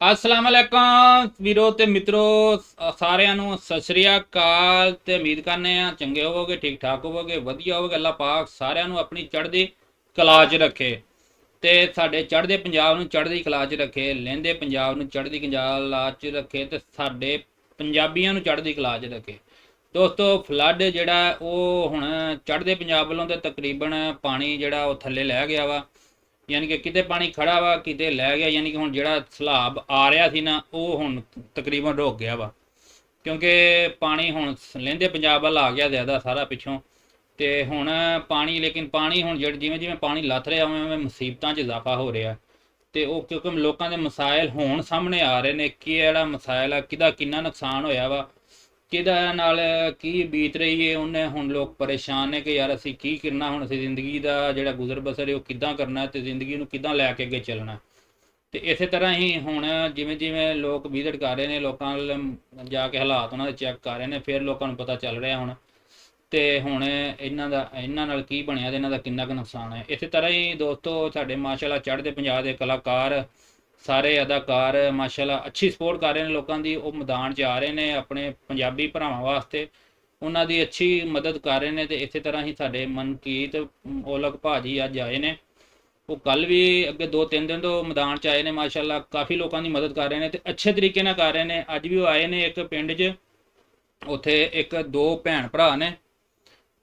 ਅਸਲਾਮ ਅਲੈਕਮ ਵੀਰੋ ਤੇ ਮਿੱਤਰੋ ਸਾਰਿਆਂ ਨੂੰ ਸਤਿ ਸ੍ਰੀ ਅਕਾਲ ਤੇ ਉਮੀਦ ਕਰਨੇ ਆ ਚੰਗੇ ਹੋਵੋਗੇ, ਠੀਕ ਠਾਕ ਹੋਵੋਗੇ, ਵਧੀਆ ਹੋਵੋਗੇ, ਅੱਲਾਹ ਪਾਕ ਸਾਰਿਆਂ ਨੂੰ ਆਪਣੀ ਚੜ੍ਹਦੀ ਕਲਾ 'ਚ ਰੱਖੇ। ਤੇ ਸਾਡੇ ਚੜ੍ਹਦੇ ਪੰਜਾਬ ਨੂੰ ਚੜ੍ਹਦੀ ਕਲਾ 'ਚ ਰੱਖੇ, ਲਹਿੰਦੇ ਪੰਜਾਬ ਨੂੰ ਚੜ੍ਹਦੀ ਕਲਾ 'ਚ ਰੱਖੇ ਤੇ ਸਾਡੇ ਪੰਜਾਬੀਆਂ ਨੂੰ ਚੜ੍ਹਦੀ ਕਲਾ 'ਚ ਰੱਖੇ। ਦੋਸਤੋ ਫਲੱਡ ਜਿਹੜਾ ਉਹ ਹੁਣ ਚੜ੍ਹਦੇ ਪੰਜਾਬ ਵੱਲੋਂ ਤੇ ਤਕਰੀਬਨ ਪਾਣੀ ਜਿਹੜਾ ਉਹ ਥੱਲੇ ਲੈ ਗਿਆ ਵਾ। ਯਾਨੀ ਕਿ ਕਿਤੇ ਪਾਣੀ ਖੜਾ ਵਾ, ਕਿਤੇ ਲੈ ਗਿਆ, ਯਾਨੀ ਕਿ ਹੁਣ ਜਿਹੜਾ ਸਲਾਬ ਆ ਰਿਹਾ ਸੀ ਨਾ, ਉਹ ਹੁਣ ਤਕਰੀਬਨ ਰੁਕ ਗਿਆ ਵਾ। ਕਿਉਂਕਿ ਪਾਣੀ ਹੁਣ ਸ- ਲਹਿੰਦੇ ਪੰਜਾਬ ਵੱਲ ਆ ਗਿਆ ਜ਼ਿਆਦਾ ਸਾਰਾ ਪਿੱਛੋਂ। ਤੇ ਹੁਣ ਪਾਣੀ, ਲੇਕਿਨ ਪਾਣੀ ਹੁਣ ਜਿਹੜਾ ਜਿਵੇਂ ਜਿਵੇਂ ਪਾਣੀ ਲੱਥ ਰਿਹਾ, ਉਵੇਂ ਉਵੇਂ ਮੁਸੀਬਤਾਂ 'ਚ ਇਜ਼ਾਫਾ ਹੋ ਰਿਹਾ। ਤੇ ਉਹ ਕਿਉਂਕਿ ਲੋਕਾਂ ਦੇ ਮਸਾਇਲ ਹੁਣ ਸਾਹਮਣੇ ਆ ਰਹੇ ਨੇ, ਕਿ ਜਿਹੜਾ ਮਸਾਇਲ ਆ, ਕਿਹਦਾ ਕਿੰਨਾ ਨੁਕਸਾਨ ਹੋਇਆ ਵਾ ਕਿਹਦਾ ਨਾਲ ਕੀ ਬੀਤ ਰਹੀ ਹੈ ਉਹਨੇ ਹੁਣ ਲੋਕ ਪਰੇਸ਼ਾਨ ਨੇ ਕਿ ਯਾਰ ਅਸੀਂ ਕੀ ਕਰਨਾ? ਹੁਣ ਅਸੀਂ ਜ਼ਿੰਦਗੀ ਦਾ ਜਿਹੜਾ ਗੁਜ਼ਰ ਬਸਰ ਹੈ ਉਹ ਕਿੱਦਾਂ ਕਰਨਾ ਹੈ ਤੇ ਜ਼ਿੰਦਗੀ ਨੂੰ ਕਿੱਦਾਂ ਲੈ ਕੇ ਅੱਗੇ ਚੱਲਣਾ? ਹੈ। ਤੇ ਇਸੇ ਤਰ੍ਹਾਂ ਹੀ ਹੁਣ ਜਿਵੇਂ ਜਿਵੇਂ ਲੋਕ ਵਿਜ਼ਿਟ ਕਰ ਰਹੇ ਨੇ, ਲੋਕਾਂ ਨਾਲ ਜਾ ਕੇ ਹਾਲਾਤ ਉਹਨਾਂ ਦੇ ਚੈੱਕ ਕਰ ਰਹੇ ਨੇ, ਫਿਰ ਲੋਕਾਂ ਨੂੰ ਪਤਾ ਚੱਲ ਰਿਹਾ ਹੁਣ। ਤੇ ਹੁਣ ਇਹਨਾਂ ਦਾ, ਇਹਨਾਂ ਨਾਲ ਕੀ ਬਣਿਆ ਤੇ ਇਹਨਾਂ ਦਾ ਕਿੰਨਾ ਕੁ ਨੁਕਸਾਨ ਹੈ? ਇਸੇ ਤਰ੍ਹਾਂ ਹੀ ਦੋਸਤੋ, ਸਾਡੇ ਮਾਸ਼ਾਅੱਲਾ ਚੜ੍ਹਦੇ ਪੰਜਾਬ ਦੇ ਕਲਾਕਾਰ ਸਾਰੇ ਅਦਾਕਾਰ, ਮਾਸ਼ਾਅੱਲਾ, ਅੱਛੀ ਸਪੋਰਟ ਕਰ ਰਹੇ ਨੇ ਲੋਕਾਂ ਦੀ। ਉਹ ਮੈਦਾਨ 'ਚ ਆ ਰਹੇ ਨੇ ਆਪਣੇ ਪੰਜਾਬੀ ਭਰਾਵਾਂ ਵਾਸਤੇ। ਉਹਨਾਂ ਦੀ ਅੱਛੀ ਮਦਦ ਕਰ ਰਹੇ ਨੇ ਤੇ ਇਸੇ ਤਰ੍ਹਾਂ ਹੀ ਸਾਡੇ ਮਨਕੀਤ, ਔਲਖ ਭਾਜੀ ਅੱਜ ਆਏ ਨੇ। ਉਹ ਕੱਲ ਵੀ ਅੱਗੇ ਦੋ ਤਿੰਨ ਦਿਨ ਤੋਂ ਮੈਦਾਨ 'ਚ ਆਏ ਨੇ, ਮਾਸ਼ਾਅੱਲਾ, ਕਾਫੀ ਲੋਕਾਂ ਦੀ ਮਦਦ ਕਰ ਰਹੇ ਨੇ ਤੇ ਅੱਛੇ ਤਰੀਕੇ ਨਾਲ ਕਰ ਰਹੇ ਨੇ। ਅੱਜ ਵੀ ਉਹ ਆਏ ਨੇ ਇੱਕ ਪਿੰਡ 'ਚ। ਉੱਥੇ ਇੱਕ ਦੋ ਭੈਣ ਭਰਾ ਨੇ।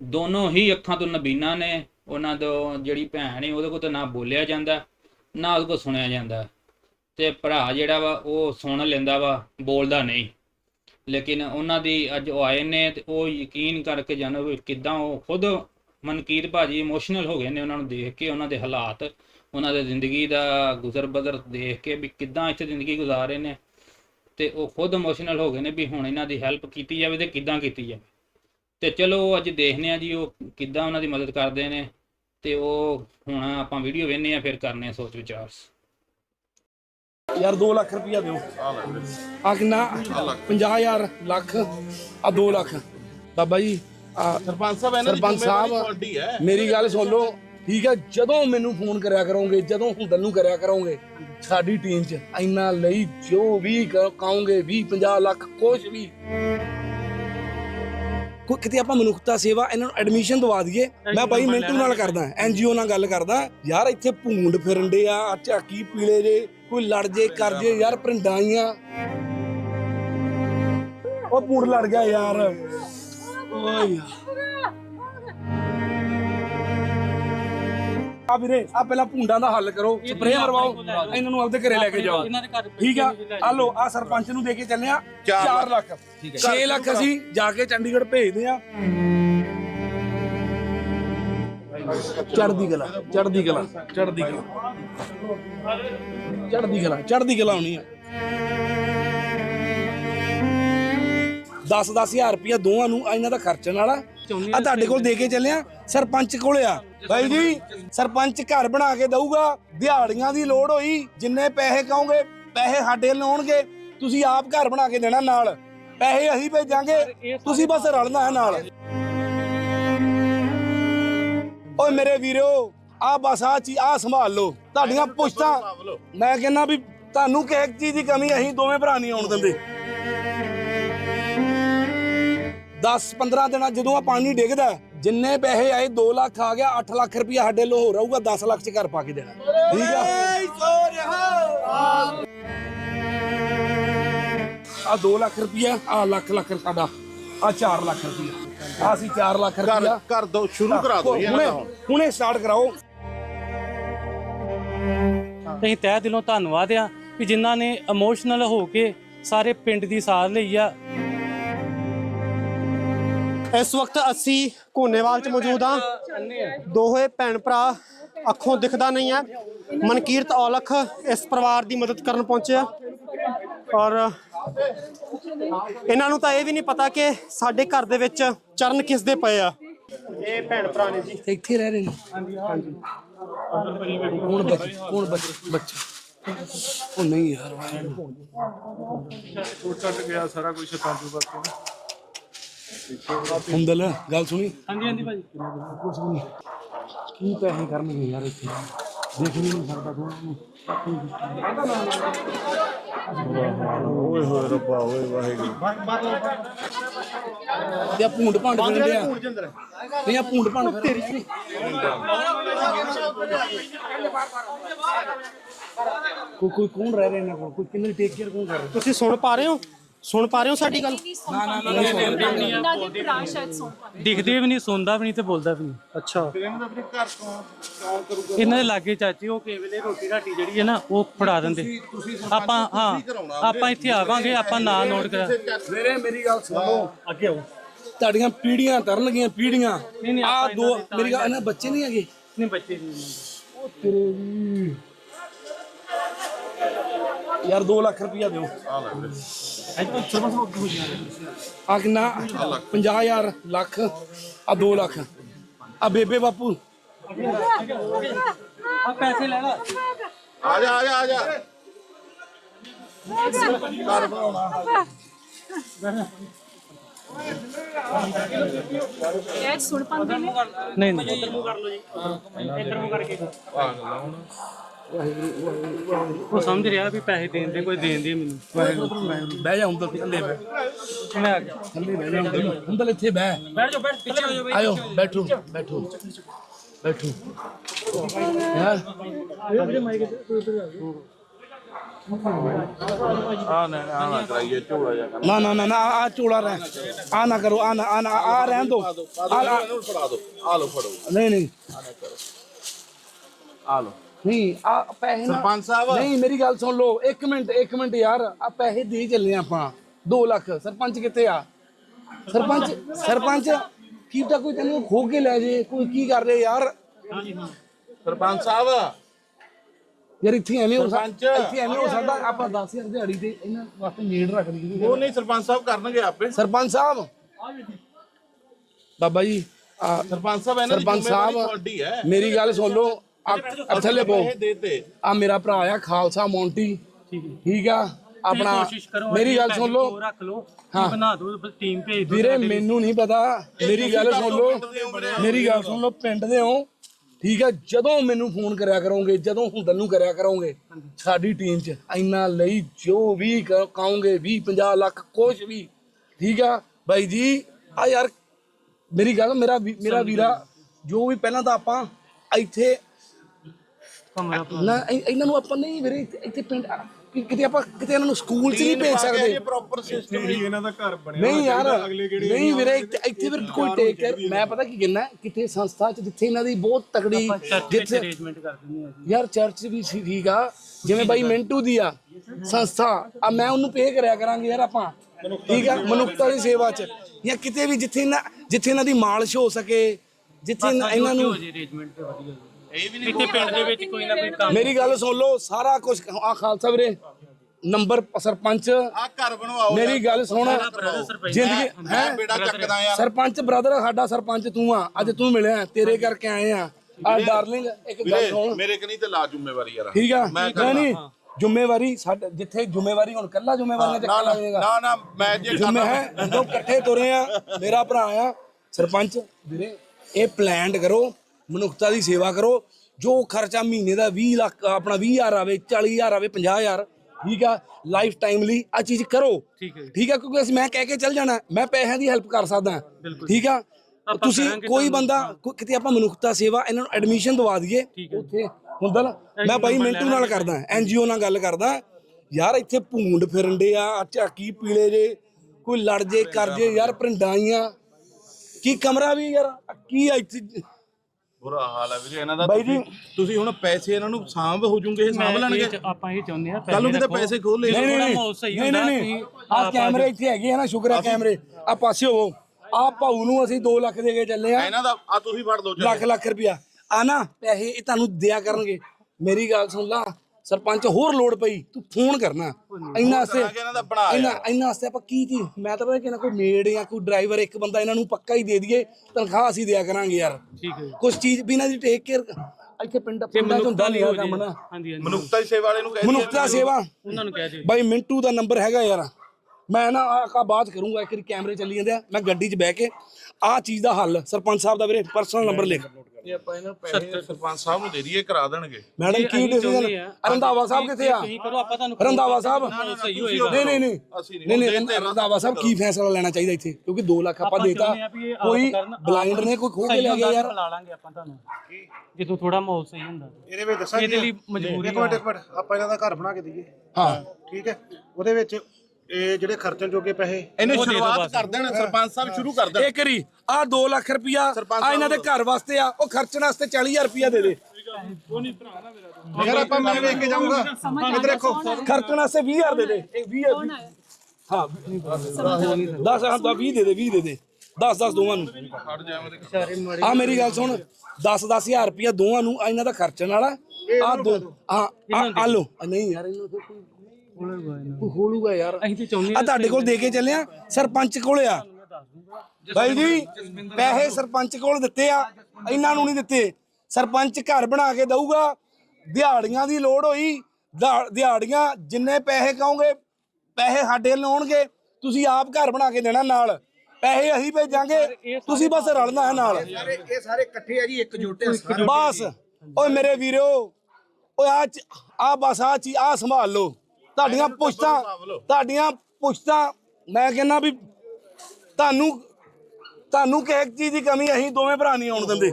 ਦੋਨੋਂ ਹੀ ਅੱਖਾਂ ਤੋਂ ਨਬੀਨਾ ਨੇ। ਉਹਨਾਂ ਤੋਂ ਜਿਹੜੀ ਭੈਣ ਹੈ ਉਹਦੇ ਕੋਲ ਤਾਂ ਨਾ ਬੋਲਿਆ ਜਾਂਦਾ, ਨਾ ਉਹਦੇ ਕੋਲ ਸੁਣਿਆ ਜਾਂਦਾ। ਤੇ ਭਰਾ ਜਿਹੜਾ ਵਾ, ਉਹ ਸੁਣ ਲੈਂਦਾ ਵਾ, ਬੋਲਦਾ ਨਹੀਂ। ਲੇਕਿਨ ਉਹਨਾਂ ਦੀ ਅੱਜ ਉਹ ਆਏ ਨੇ ਤੇ ਉਹ ਯਕੀਨ ਕਰਕੇ ਜਾਣੋ ਵੀ ਕਿਦਾਂ ਉਹ ਖੁਦ ਮਨਕੀਰ ਭਾਜੀ ਇਮੋਸ਼ਨਲ ਹੋ ਗਏ ਨੇ ਉਹਨਾਂ ਨੂੰ ਦੇਖ ਕੇ, ਉਹਨਾਂ ਦੇ ਹਾਲਾਤ, ਉਹਨਾਂ ਦੇ ਜ਼ਿੰਦਗੀ ਦਾ ਗੁਜ਼ਰ ਬਜ਼ਰ ਦੇਖ ਕੇ ਵੀ ਕਿਦਾਂ ਇੱਥੇ ਜ਼ਿੰਦਗੀ ਗੁਜ਼ਾਰ ਰਹੇ ਨੇ। ਤੇ ਉਹ ਖੁਦ ਇਮੋਸ਼ਨਲ ਹੋ ਗਏ ਨੇ ਵੀ ਹੁਣ ਇਹਨਾਂ ਦੀ ਹੈਲਪ ਕੀਤੀ ਜਾਵੇ ਤੇ ਕਿਦਾਂ ਕੀਤੀ ਜਾਵੇ। ਤੇ ਚਲੋ ਅੱਜ ਦੇਖਨੇ ਆ ਜੀ ਉਹ ਕਿੱਦਾਂ ਉਹਨਾਂ ਦੀ ਮਦਦ ਕਰਦੇ ਨੇ। ਤੇ ਉਹ ਹੁਣ ਆਪਾਂ ਵੀਡੀਓ ਵੇਖਨੇ ਆ ਫਿਰ ਕਰਨੇ ਆ ਸੋਚ ਵਿਚਾਰ ਯਾਰ 2 ਲੱਖ ਰੁਪਇਆ ਦਿਓ। ਆ ਕਿੰਨਾ? 50000 ਲੱਖ ਆ 2 ਲੱਖ। ਬਾਬਾ ਜੀ ਆ ਸਰਪੰਚ ਸਾਹਿਬ ਇਹਨਾਂ ਦੀ ਸਰਪੰਚ ਸਾਹਿਬ ਜ਼ਿੰਮੇਵਾਰੀ ਤੁਹਾਡੀ ਹੈ। ਮੇਰੀ ਗੱਲ ਸੁਣ ਲਓ। ਠੀਕ ਹੈ ਜਦੋਂ ਮੈਨੂੰ ਫੋਨ ਕਰਿਆ ਕਰੋਗੇ ਜਦੋਂ ਹੁੰਦਨ ਨੂੰ ਕਰਿਆ ਕਰੋਗੇ ਸਾਡੀ ਟੀਮ 'ਚ ਇੰਨਾ ਲਈ ਜੋ ਵੀ ਕ- ਕਹੋਗੇ 20 50 ਲੱਖ ਕੁਛ ਵੀ। ਕੋਈ ਕਿਤੇ ਆਪਾਂ ਮਨੁੱਖਤਾ ਸੇਵਾ ਇਹਨਾਂ ਨੂੰ ਐਡਮਿਸ਼ਨ ਦਵਾ ਦਈਏ। ਮੈਂ ਬਾਈ ਮਿੰਟੂ ਨਾਲ ਕਰਦਾ ਐਨਜੀਓ ਨਾਲ ਗੱਲ ਕਰਦਾ। ਯਾਰ ਇੱਥੇ ਭੂੰਡ ਫਿਰਨਦੇ ਆ ਆ ਝਾਕੀ ਪੀਲੇ ਜੇ ਕੋਈ ਲੜ ਜੇ ਕਰ ਜੇ ਯਾਰ ਪ੍ਰਿੰਡਾਈਆਂ ਉਹ ਭੂੰਡ ਲੜ ਗਿਆ ਯਾਰ। ਓਏ ਯਾਰ। ਆ ਵੀਰੇ ਆ ਪਹਿਲਾਂ ਭੁੰਡਾਂ ਦਾ ਹੱਲ ਕਰੋ ਸਪਰੇਅ ਮਰਵਾਓ ਇਹਨਾਂ ਨੂੰ ਆਪਦੇ ਘਰੇ ਲੈ ਕੇ ਜਾਓ। ਠੀਕ ਆ? ਆ ਲੋ ਆ ਸਰਪੰਚ ਨੂੰ ਦੇ ਕੇ ਚੱਲੇ ਆ। 4 ਲੱਖ। 6 ਲੱਖ ਅਸੀਂ ਜਾ ਕੇ ਚੰਡੀਗੜ੍ਹ ਭੇਜਦੇ ਆ। ਚੜਦੀ ਕਲਾ ਚੜਦੀ ਕਲਾ ਚੜਦੀ ਕਲਾ। ਚੜਦੀ ਕਲਾ ਚੜਦੀ ਕਲਾ ਹੋਣੀ ਆ। 10 10000 ਰੁਪਇਆ ਦੋਵਾਂ ਨੂੰ ਆ ਇਹਨਾਂ ਦਾ ਖਰਚਣ ਵਾਲਾ। ਆ ਤੁਹਾਡੇ ਕੋਲ ਦੇ ਕੇ ਚੱਲਿਆ ਸਰਪੰਚ ਕੋਲ ਆ। ਬਾਈ ਜੀ ਸਰਪੰਚ ਘਰ ਬਣਾ ਕੇ ਦਊਗਾ ਦਿਹਾੜੀਆਂ ਦੀ ਲੋੜ ਹੋਈ ਜਿੰਨੇ ਪੈਸੇ ਕਹੋਗੇ ਪੈਸੇ ਸਾਡੇ ਲਾਉਣਗੇ ਤੁਸੀਂ ਆਪ ਘਰ ਬਣਾ ਕੇ ਦੇਣਾ ਨਾਲ। ਪੈਸੇ ਅਸੀਂ ਭੇਜਾਂਗੇ ਤੁਸੀਂ ਬਸ ਰਲਣਾ ਹੈ ਨਾਲ। ਓਏ ਮੇਰੇ ਵੀਰੋ ਆ ਬਸ ਆ ਚੀ ਆ ਸੰਭਾਲ ਲਓ। ਤੁਹਾਡੀਆਂ ਪੁਸ਼ਤਾਂ ਮੈਂ ਕਹਿੰਦਾ ਵੀ ਤੁਹਾਨੂੰ ਕਿਸੇ ਚੀਜ਼ ਦੀ ਕਮੀ ਅਸੀਂ ਦੋਵੇਂ ਭਰਾ ਨਹੀਂ ਆਉਣ ਦਿੰਦੇ। 10 15 ਦਿਨਾਂ ਜਦੋਂ ਆ ਪਾਣੀ ਡਿੱਗਦਾ ਜਿੰਨੇ ਪੈਸੇ ਆਏ 2 ਲੱਖ ਆ ਗਿਆ 8 ਲੱਖ ਰੁਪਇਆ ਸਾਡੇ ਲੋ ਹੋ ਰਹੂਗਾ 10 ਲੱਖ ਚ ਘਰ ਪਾ ਕੇ ਦੇਣਾ। ਠੀਕ ਆ? ਆ 2 ਲੱਖ ਰੁਪਇਆ ਆ ਲੱਖ ਲੱਖ ਸਾਡਾ ਆ 4 ਲੱਖ ਰੁਪਇਆ। ਆ ਅਸੀਂ 4 ਲੱਖ ਰੁਪਇਆ ਕਰ ਦੋ ਸ਼ੁਰੂ ਕਰਾ ਦੋ ਇਹਨਾਂ ਹੁਣੇ ਦਾ ਹੁਣ ਹੁਣੇ ਸਟਾਰਟ ਕਰਾਓ। ਅਸੀਂ ਤਹਿ ਦਿਲੋਂ ਧੰਨਵਾਦ ਆ ਵੀ ਜਿਨ੍ਹਾਂ ਨੇ ਇਮੋਸ਼ਨਲ ਹੋ ਕੇ ਸਾਰੇ ਪਿੰਡ ਦੀ ਸਾਥ ਲਈ ਆ। ਇਸ ਵਕਤ ਅਸੀਂ ਕੋਨੇਵਾਲ ਚ ਮੌਜੂਦ ਹਾਂ। ਦੋਹੇ ਭੈਣ ਭਰਾ ਅੱਖੋਂ ਦਿਖਦਾ ਨਹੀਂ ਹੈ। ਮਨਕੀਰਤ ਔਲਖ ਇਸ ਪਰਿਵਾਰ ਦੀ ਮਦਦ ਕਰਨ ਪਹੁੰਚਿਆ ਔਰ ਇਹਨਾਂ ਨੂੰ ਤਾਂ ਇਹ ਵੀ ਨਹੀਂ ਪਤਾ ਕਿ ਸਾਡੇ ਘਰ ਦੇ ਵਿੱਚ ਚਰਨ ਕਿਸ ਦੇ ਪਏ ਆ। ਇਹ ਭੈਣ ਭਰਾ ਨੇ ਜੀ। ਇੱਥੇ ਰਹਿ ਰਹੇ ਨੇ? ਹਾਂਜੀ ਹਾਂਜੀ ਹੁਣ ਬੱਚੇ ਹੁਣ ਬੱਚੇ ਬੱਚੇ? ਉਹ ਨਹੀਂ ਯਾਰ ਟੁੱਟ ਗਿਆ ਸਾਰਾ ਕੁਝ ਸ਼ਤਾਬੂ ਕਰਕੇ ਹੁੰਦਲ ਗੱਲ ਸੁਣੀ? ਹਾਂਜੀ ਹਾਂਜੀ ਭਾਜੀ। ਵੀ ਨਹੀਂ। ਕੀ ਪੈਸੇ ਕਰਨਗੇ ਯਾਰ ਇੱਥੇ? ਦੇਖ ਨਹੀਂ ਸਕਦਾ ਤੂੰ। ਓਏ ਹੋਏ ਰੱਬਾ ਓਏ ਵਾਹਿਗੁਰੂ। ਤੇ ਆ ਭੂੰਡ ਭੰਡ ਫਿਰਦੇ ਆ। ਨਹੀਂ ਆ ਭੂੰਡ ਭੰਡ ਫਿਰਦੇ ਕੋਈ ਕੋਈ ਕੌਣ ਰਹਿ ਰਿਹਾ ਇਹਨਾਂ ਕੋਲ? ਕੋਈ ਕਿੰਨੇ ਟੇਕ ਕੇਅਰ ਕੌਣ ਕਰ ਰਿਹਾ? ਤੁਸੀਂ ਸੁਣ ਪਾ ਰਹੇ ਹੋ? ਸੁਣ ਪਾ ਰਹੇ ਹੋ ਸਾਡੀ ਗੱਲ ਇਹਨਾਂ ਦੀ ਭਰਾ ਸ਼ਾਇਦ ਸੌਂਪਾ ਦਿਖਦੇ ਵੀ ਨਹੀਂ ਸੁਣਦਾ ਵੀ ਨਹੀਂ ਤੇ ਬੋਲਦਾ ਵੀ ਨਹੀਂ ਅੱਛਾ ਇਹਨਾਂ ਦੇ ਲਾਗੇ ਚਾਚੀ ਉਹ ਕੇਵਲੇ ਰੋਟੀ ਰਾਟੀ ਜਿਹੜੀ ਹੈ ਨਾ ਉਹ ਫੜਾ ਦਿੰਦੇ ਆਪਾਂ ਹਾਂ ਆਪਾਂ ਇੱਥੇ ਆਵਾਂਗੇ ਆਪਾਂ ਨਾਂ ਨੋਟ ਕਰਾ ਮੇਰੇ ਮੇਰੀ ਗੱਲ ਸੁਣੋ ਅੱਗੇ ਆਓ ਤੁਹਾਡੀਆਂ ਪੀੜੀਆਂ ਤਰਨਗੀਆਂ ਪੀੜੀਆਂ ਨਹੀਂ, ਆ ਦੋ ਮੇਰੀ ਗੱਲ ਇਹਨਾਂ ਬੱਚੇ ਨਹੀਂ ਹੈਗੇ ਨਹੀਂ ਬੱਚੇ ਨਹੀਂ ਤੇਰੇ ਵੀ ਯਾਰ 2 ਲੱਖ ਰੁਪਇਆ ਦਿਓ ਆ ਕਿੰਨਾ 50000 ਲੱਖ ਆ 2 ਲੱਖ ਆ ਬੇਬੇ ਬਾਪੂ ਆ ਪੈਸੇ ਲੈ ਲਾ ਆ ਜਾ ਆ ਜਾ ਆ ਜਾ ਇਹ ਸੁਣ ਪਾਉਂਦੇ ਨੇ ਨਹੀਂ ਨਹੀਂ ਉਹ ਸਮਝ ਰਿਹਾ ਵੀ ਪੈਸੇ ਦੇਣ ਦੇ ਕੋਈ ਦੇਣ ਦੇ ਮੈਨੂੰ। ਬਹਿ ਜਾ ਹੁੰਦਾ ਥੱਲੇ ਬਹਿ। ਮੈਂ ਆ ਗਿਆ। ਥੱਲੇ ਬਹਿ ਜਾ ਹੁੰਦਾ ਹੁੰਦਾ ਇੱਥੇ ਬਹਿ। ਬੈਠ ਜਾਓ ਬੈਠ ਪਿੱਛੇ ਹੋ ਜਾਓ ਆਇਓ ਬੈਠੋ ਬੈਠੋ। ਬੈਠੋ। ਯਾਰ ਆ ਨਾ ਆ ਨਾ ਕਰਾਈਏ ਝੋਲਾ ਜਾ ਨਾ ਨਾ ਨਾ ਨਾ ਆ ਚੋਲਾ ਰਹਿ ਆ ਨਾ ਕਰੋ ਆ ਨਾ ਆ ਨਾ ਆ ਰਹਿਣ ਦੋ। ਆ ਆ- ਇਹਨੂੰ ਫੜਾ ਦਿਓ ਆ ਲਓ ਫੜੋ ਨਹੀਂ ਨਹੀਂ। ਆ ਲਓ। ਨਹੀਂ ਆ ਪੈਸੇ ਨਾ ਸਰਪੰਚ ਸਾਹਿਬ। ਨਹੀਂ ਮੇਰੀ ਗੱਲ ਸੁਣ ਲਓ 1 ਮਿੰਟ 1 ਮਿੰਟ ਯਾਰ ਆ ਪੈਸੇ ਦੇ ਚੱਲੇ ਆਪਾਂ। 2 ਲੱਖ। ਸਰਪੰਚ ਕਿੱਥੇ ਆ? ਸਰਪੰਚ ਸਰਪੰਚ ਕੀ ਤਾਂ ਕੋਈ ਤੈਨੂੰ ਖੋ ਕੇ ਲੈ ਜੇ? ਕੋਈ ਕੀ ਕਰ ਰਿਹਾ ਯਾਰ? ਸਰਪੰਚ ਸਾਹਿਬ। ਯਾਰ ਇੱਥੇ ਐਵੇਂ ਹੋ ਸਰਪੰਚ। ਸਕਦਾ ਇੱਥੇ ਐਵੇਂ ਹੋ ਸਕਦਾ ਆਪਾਂ 10000 ਦਿਹਾੜੀ ਤੇ ਇਹਨਾਂ ਵਾਸਤੇ ਨੀਡ ਰੱਖ ਲਈ ਉਹ ਨਹੀਂ ਸਰਪੰਚ ਸਾਹਿਬ ਕਰਨਗੇ ਆਪੇ। ਸਰਪੰਚ ਸਾਹਿਬ। ਬਾਬਾ ਜੀ ਆ ਸਰਪੰਚ ਸਾਹਿਬ ਇਹਨਾਂ ਦੀ ਸਰਪੰਚ ਜ਼ਿੰਮੇਵਾਰੀ ਸਾਹਿਬ ਤੁਹਾਡੀ ਹੈ। ਮੇਰੀ ਗੱਲ ਸੁਣ ਲਓ ਆ ਥੱਲੇ ਬੋ। ਆ ਮੇਰਾ ਭਰਾ ਆ ਖਾਲਸਾ ਮੌਂਟੀ। ਠੀਕ ਆ? ਆਪਣਾ ਮੇਰੀ ਗੱਲ ਸੁਣ ਲਓ। ਦੋ ਰੱਖ ਲਓ। ਹਾਂ। ਬਣਾ ਦਿਓ ਟੀਮ ਭੇਜ ਦਿਓ ਵੀਰੇ ਮੈਨੂੰ ਨਹੀਂ ਪਤਾ। ਮੇਰੀ ਗੱਲ ਸੁਣ ਲਓ। ਮੇਰੀ ਗੱਲ ਸੁਣ ਲਓ ਪਿੰਡ ਦੇ ਹੋ। ਠੀਕ ਆ? ਜਦੋਂ ਮੈਨੂੰ ਫੋਨ ਕਰਿਆ ਕਰੋਗੇ ਜਦੋਂ ਹੁੰਦਨ ਨੂੰ ਕਰਿਆ ਕਰੋਗੇ ਸਾਡੀ ਟੀਮ 'ਚ ਇੰਨਾ ਲਈ ਜੋ ਵੀ ਕਹੋਗੇ 20 50 ਲੱਖ ਕੁਛ ਵੀ। ਠੀਕ ਆ? ਬਾਈ ਜੀ ਆ ਯਾਰ ਮੇਰੀ ਗੱਲ ਮੇਰਾ ਮੇਰਾ ਵੀਰਾ ਜੋ ਵੀ ਪਹਿਲਾਂ ਤਾਂ ਆਪਾਂ ਇੱਥੇ ਕਮਰਾ ਨਾ ਇ- ਇਹਨਾਂ ਨੂੰ ਆਪਾਂ ਨਹੀਂ ਵੀਰੇ ਇੱਥੇ- ਇੱਥੇ ਪਿੰਡ ਆ, ਕਿ- ਕਿਤੇ ਆਪਾਂ ਕਿਤੇ ਇਹਨਾਂ ਨੂੰ ਸਕੂਲ 'ਚ ਨਹੀਂ ਭੇਜ ਸਕਦੇ। ਪ੍ਰੋਪਰ ਸਿਸਟਮ ਨਹੀਂ ਇਹਨਾਂ ਦਾ ਘਰ ਬਣਿਆ ਨਹੀਂ ਯਾਰ ਨਹੀਂ ਵੀਰੇ ਇੱਥੇ ਇੱਥੇ ਫਿਰ ਕੋਈ ਟੇਕ ਕੇਅਰ ਮੈਂ ਪਤਾ ਕੀ ਕਹਿੰਦਾ ਕਿਤੇ ਸੰਸਥਾ 'ਚ ਜਿੱਥੇ ਇਹਨਾਂ ਦੀ ਬਹੁਤ ਤਕੜੀ ਜਿੱਥੇ ਅਰੇਂਜਮੈਂਟ ਕਰ ਦਿੰਦੇ ਆ ਜੀ। ਯਾਰ ਚਰਚ ਵੀ ਸੀ ਠੀਕ ਆ ਜਿਵੇਂ ਬਾਈ ਮਿੰਟੂ ਦੀ ਆ ਸੰਸਥਾ ਆ ਮੈਂ ਉਹਨੂੰ ਪੇ ਕਰਿਆ ਕਰਾਂਗੇ ਯਾਰ ਆਪਾਂ। ਠੀਕ ਆ? ਮਨੁੱਖਤਾ ਦੀ ਸੇਵਾ 'ਚ। ਜਾਂ ਕਿਤੇ ਵੀ ਜਿੱਥੇ ਇਹਨਾਂ ਜਿੱਥੇ ਇਹਨਾਂ ਦੀ ਮਾਲਿਸ਼ ਹੋ ਸਕੇ ਜਿੱਥੇ ਇਹਨਾਂ ਇਹਨਾਂ ਨੂੰ ਅਰੇਂਜਮੈਂਟ ਤੇ ਵਧੀਆ ਇਹ ਵੀ ਨਹੀਂ ਇੱਥੇ ਪਿੰਡ ਦੇ ਵਿੱਚ ਕੋਈ ਨਾ ਕੋਈ ਕੰਮ। ਮੇਰੀ ਗੱਲ ਸੁਣ ਲਓ ਸਾਰਾ ਕੁਝ ਆ ਖਾਲਸਾ ਵੀਰੇ ਨੰਬਰ ਸਰਪੰਚ। ਆ ਘਰ ਬਣਵਾਓ ਮੇਰੀ ਗੱਲ ਸੁਣ। ਜ਼ਿੰਦਗੀ ਹੈ? ਬੇੜਾ ਚੱਕਦਾ ਆ। ਸਰਪੰਚ ਬ੍ਰਦਰ ਸਾਡਾ ਸਰਪੰਚ ਤੂੰ ਆ। ਅੱਜ ਤੂੰ ਮਿਲਿਆ ਤੇਰੇ ਕਰਕੇ ਆਏ ਆ। ਆ ਡਾਰਲਿੰਗ ਇੱਕ ਗੱਲ ਵੀਰੇ ਸੁਣ। ਮੇਰੇ ਕਨੀ ਤੇ ਲਾ ਜ਼ਿੰਮੇਵਾਰੀ ਯਾਰ। ਠੀਕ ਆ? ਮੈਂ ਨਹੀਂ ਨਹੀਂ। ਜ਼ਿੰਮੇਵਾਰੀ ਸਾਡੇ ਜਿੱਥੇ ਜ਼ਿੰਮੇਵਾਰੀ ਹੁਣ ਕੱਲਾ ਜ਼ਿੰਮੇਵਾਰੀਆਂ ਨਾ ਚੱਕਣ ਲੱਗ ਨਾ ਨਾ ਮੈਂ ਜੇ ਜਿੰਮੇ ਹੈ? ਜਦੋਂ ਇਕੱਠੇ ਤੁਰੇ ਆ ਮੇਰਾ ਭਰਾ ਆ। ਸਰਪੰਚ ਵੀਰੇ ਇਹ ਪਲਾਨਡ ਕਰੋ। ਮਨੁੱਖਤਾ ਦੀ ਸੇਵਾ ਕਰੋ ਜੋ ਖਰਚਾ ਮਹੀਨੇ ਦਾ 20 ਲੱਖ ਆਪਣਾ 20000 ਆਵੇ 40000 ਆਵੇ 50000 ਠੀਕ ਆ ਲਾਈਫ ਟਾਈਮ ਲਈ ਆ ਚੀਜ਼ ਕਰੋ। ਠੀਕ ਹੈ ਠੀਕ ਆ ਕਿਉਂਕਿ ਅਸੀਂ ਮੈਂ ਕਹਿ ਕੇ ਚੱਲ ਜਾਣਾ ਮੈਂ ਪੈਸਿਆਂ ਦੀ ਹੈਲਪ ਕਰ ਸਕਦਾ। ਠੀਕ ਆ ਤੁਸੀਂ ਕੋਈ ਬੰਦਾ ਕਿਤੇ ਆਪਾਂ ਮਨੁੱਖਤਾ ਸੇਵਾ ਇਹਨਾਂ ਨੂੰ ਐਡਮਿਸ਼ਨ ਦਵਾ ਦਈਏ ਉੱਥੇ ਹੁੰਦਾ ਨਾ ਮੈਂ ਬਾਈ ਮਿੰਟੂ ਨਾਲ ਕਰਦਾ ਐਨਜੀਓ ਨਾਲ ਗੱਲ ਕਰਦਾ ਯਾਰ ਇੱਥੇ ਭੂੰਡ ਫਿਰਨ ਦੇ ਆ ਝਾਕੀ ਪੀਲੇ ਜੇ ਕੋਈ ਲੜ ਜੇ ਕਰ ਜੇ ਯਾਰ ਪਰਿੰਡਾਈਆਂ ਕੀ ਕਮਰਾ ਵੀ ਯਾਰ ਕੀ ਇੱਥੇ? ਬੁਰਾ ਹਾਲ ਹੈ ਵੀਰੇ ਇਹਨਾਂ ਦਾ ਬਾਈ ਜੀ। ਤੁਸੀਂ- ਤੁਸੀਂ ਹੁਣ ਪੈਸੇ ਇਹਨਾਂ ਨੂੰ ਸਾਂਭ ਹੋ ਜੂਗੇ ਇਹ ਸਾਂਭ ਲੈਣਗੇ ਚ- ਆਪਾਂ ਇਹ ਚਾਹੁੰਦੇ ਆ ਕੱਲ ਨੂੰ ਕਿਤੇ। ਪੈਸੇ ਖੋਲ ਲੈ ਨਹੀਂ ਨਹੀਂ ਮਾਹੌਲ ਸਹੀ ਨਹੀਂ ਹੁੰਦਾ ਨਹੀਂ ਆ ਕੈਮਰੇ ਇੱਥੇ ਹੈਗੇ ਆ ਨਾ ਸ਼ੁਕਰ ਹੈ ਕੈਮਰੇ ਆ ਪਾਸੇ ਹੋਵੋ ਆ ਭਾਊ ਨੂੰ ਅਸੀਂ 2 ਲੱਖ ਦੇ ਕੇ ਚੱਲੇ ਆ ਇਹਨਾਂ ਦਾ ਆ ਤੁਸੀਂ ਫੜ ਲਓ ਲੱਖ ਲੱਖ ਰੁਪਇਆ ਆ ਨਾ ਪੈਸੇ ਇਹ ਤੁਹਾਨੂੰ ਦਿਆ ਕਰਨਗੇ ਮੇਰੀ ਗੱਲ ਸੁਣ ਲਾ ਸਰਪੰਚ ਹੋਰ ਲੋੜ ਪਈ। ਤੂੰ ਫੋਨ ਕਰਨਾ। ਇੰਨਾ ਬਣਾ ਇੰਨਾ ਇੰਨਾ ਵਾਸਤੇ ਆਪਾਂ ਕੀ ਕੀ ਮੈਂ ਤਾਂ ਪਤਾ ਕਿ ਨਾ ਕੋਈ ਮੇਡ ਜਾਂ ਕੋਈ ਡਰਾਈਵਰ ਇੱਕ ਬੰਦਾ ਇਹਨਾਂ ਨੂੰ ਪੱਕਾ ਹੀ ਦੇ ਦਈਏ ਤਨਖਾਹ ਅਸੀਂ ਦਿਆ ਕਰਾਂਗੇ ਯਾਰ। ਠੀਕ ਹੈ ਕੁਝ ਚੀਜ਼ ਵੀ ਇਹਨਾਂ ਦੀ ਟੇਕ ਕੇਅਰ ਇੱਥੇ ਪਿੰਡ ਪਿੰਡਾਂ ਚ ਹੁੰਦਾ ਨਹੀਂ ਕੰਮ ਨਾ। ਹਾਂਜੀ ਹਾਂਜੀ। ਮਨੁੱਖਤਾ ਦੀ ਸੇਵਾ ਵਾਲੇ ਨੂੰ ਕਹਿ ਮਨੁੱਖਤਾ ਸੇਵਾ। ਉਹਨਾਂ ਨੂੰ ਕਹਿ ਦਿਓ। ਬਾਈ ਮਿੰਟੂ ਦਾ ਨੰਬਰ ਹੈਗਾ ਯਾਰ। ਮੈਂ ਨਾ ਆ ਬਾਤ ਕਰੂੰਗਾ ਇੱਕ ਵਾਰੀ ਕੈਮਰੇ ਚੱਲੀ ਜਾਂਦੇ ਆ। ਮੈਂ ਗੱਡੀ 'ਚ ਬਹਿ ਕੇ ਆਹ ਚੀਜ਼ ਦਾ ਹੱਲ ਸਰਪੰਚ ਸਾਹਿਬ ਦਾ ਵੀਰੇ ਪਰਸਨਲ ਨੰਬਰ ਲਿਖ। ਇਹ ਆਪਾਂ ਇਹਨਾਂ ਪੈਸੇ ਸਰਪੰਚ ਸਾਹਿਬ ਨੂੰ ਦੇ ਦਈਏ ਕਰਾ ਦੇਣਗੇ। ਮੈਡਮ ਕੀ ਡਿਸੀਜਨ ਰੰਧਾਵਾ ਸਾਹਿਬ ਕਿੱਥੇ ਆ? ਤੁਸੀਂ ਕਰੋ ਆਪਾਂ ਤੁਹਾਨੂੰ ਰੰਧਾਵਾ ਸਾਹਿਬ। ਸਹੀ ਹੋਏਗਾ ਨਹੀਂ ਨਹੀਂ ਨਹੀਂ। ਅਸੀਂ ਨਹੀਂ ਨਹੀਂ ਰੰਧਾਵਾ ਸਾਹਿਬ ਕੀ ਫੈਸਲਾ ਲੈਣਾ ਚਾਹੀਦਾ ਇੱਥੇ? ਕਿਉਂਕਿ 2 ਲੱਖ ਆਪਾਂ ਦੇਤਾ। ਕੋਈ ਬਲਾਈਂਡ ਨੇ ਕੋਈ ਖੋਹ ਕੇ ਸਹੀ ਲੈ ਗਿਆ ਹੁੰਦਾ ਯਾਰ। ਬੁਲਾ ਲਾਂਗੇ ਆਪਾਂ ਤੁਹਾਨੂੰ। ਜਦੋਂ ਥੋੜਾ ਮਾਹੌਲ ਸਹੀ ਹੁੰਦਾ। ਇਹਦੇ ਵਿੱਚ ਦੱਸਾਂ ਇਹਦੇ ਕੀ ਲਈ ਆ? ਮਜਬੂਰੀ ਇੱਕ ਮਿੰਟ ਇੱਕ ਮਿੰਟ। ਆਪਾਂ ਇਹਨਾਂ ਦਾ ਘਰ ਬਣਾ ਕੇ ਦਈਏ। ਹਾਂ। ਠੀਕ ਹੈ? ਉਹਦੇ ਵਿੱਚ ਇਹ ਜਿਹੜੇ ਖਰਚਣ ਜੋਗੇ ਪੈਸੇ ਇਹਨੂੰ ਸ਼ੁਰੂਆਤ ਕਰ ਦੇਣ ਸਰਪੰਚ ਸਾਹਿਬ ਸ਼ੁਰੂ ਕਰ ਦੇਣ। ਇਹ ਕਰੀ ਆ 2 ਲੱਖ ਰੁਪਿਆ ਆ ਇਹਨਾਂ ਦੇ ਘਰ ਵਾਸਤੇ ਆ ਉਹ ਖਰਚਣ ਵਾਸਤੇ 40000 ਰੁਪਿਆ ਦੇ ਦੇ। ਯਾਰ ਆਪਾਂ ਮੈਂ ਵੇਖ ਕੇ ਜਾਊਂਗਾ। ਇੱਧਰ ਦੇਖੋ। ਖਰਚਣ ਵਾਸਤੇ 20000 ਦੇ ਦੇ। ਇਹ 20000 ਕੌਣ ਹੈ ਹਾਂ 10 ਹਾਂ 20 ਦੇ ਦੇ 20 ਦੇ ਦੇ। 10 10 ਦੋਵਾਂ ਨੂੰ। ਆ ਮੇਰੀ ਗੱਲ ਸੁਣ 10 10000 ਰੁਪਿਆ ਦੋਵਾਂ ਨੂੰ ਆ ਇਹਨਾਂ ਦਾ ਖਰਚਣ ਵਾਲਾ। ਆ ਦੋ ਆ ਆ ਲੋ ਨਹੀਂ ਯਾਰ ਇਹਨੂੰ ਕੋਈ ਕੋਈ ਖੋਲੂਗਾ ਯਾਰ। ਅਸੀਂ ਤੇ ਚਾਹੁੰਦੇ ਆ ਤੁਹਾਡੇ ਕੋਲ ਦੇ ਕੇ ਚੱਲੇ ਆ ਸਰਪੰਚ ਕੋਲ ਆ। ਭਾਈ ਜੀ ਪੈਸੇ ਸਰਪੰਚ ਕੋਲ ਦਿੱਤੇ ਆ। ਇਹਨਾਂ ਨੂੰ ਨਹੀਂ ਦਿੱਤੇ। ਸਰਪੰਚ ਘਰ ਬਣਾ ਕੇ ਦਊਗਾ। ਦਿਹਾੜੀਆਂ ਦੀ ਲੋੜ ਹੋਈ। ਦਿਹਾ- ਦਿਹਾੜੀਆਂ ਜਿੰਨੇ ਪੈਸੇ ਕਹੋਗੇ ਪੈਸੇ ਸਾਡੇ ਲਾਉਣਗੇ ਤੁਸੀਂ ਆਪ ਘਰ ਬਣਾ ਕੇ ਦੇਣਾ ਨਾਲ। ਪੈਸੇ ਅਸੀਂ ਭੇਜਾਂਗੇ। ਤੁਸੀਂ ਬਸ ਰਲਣਾ ਹੈ ਨਾਲ ਇਹ ਸਾਰੇ ਇਕੱਠੇ ਆ ਜੀ ਇੱਕ ਜੁੱਟ ਬਸ। ਓਏ ਮੇਰੇ ਵੀਰੋ ਓਏ ਆ ਆ ਬਸ ਆ ਚੀ ਆ ਸੰਭਾਲ ਲਓ। ਤੁਹਾਡੀਆਂ ਪੁਸ਼ਤਾਂ ਤੁਹਾਡੀਆਂ ਪੁਸ਼ਤਾਂ ਮੈਂ ਕਹਿੰਦਾ ਵੀ ਤੁਹਾਨੂੰ ਤੁਹਾਨੂੰ ਕਿਸੇ ਚੀਜ਼ ਦੀ ਕਮੀ ਅਸੀਂ ਦੋਵੇਂ ਭਰਾ ਨਹੀਂ ਆਉਣ ਦਿੰਦੇ।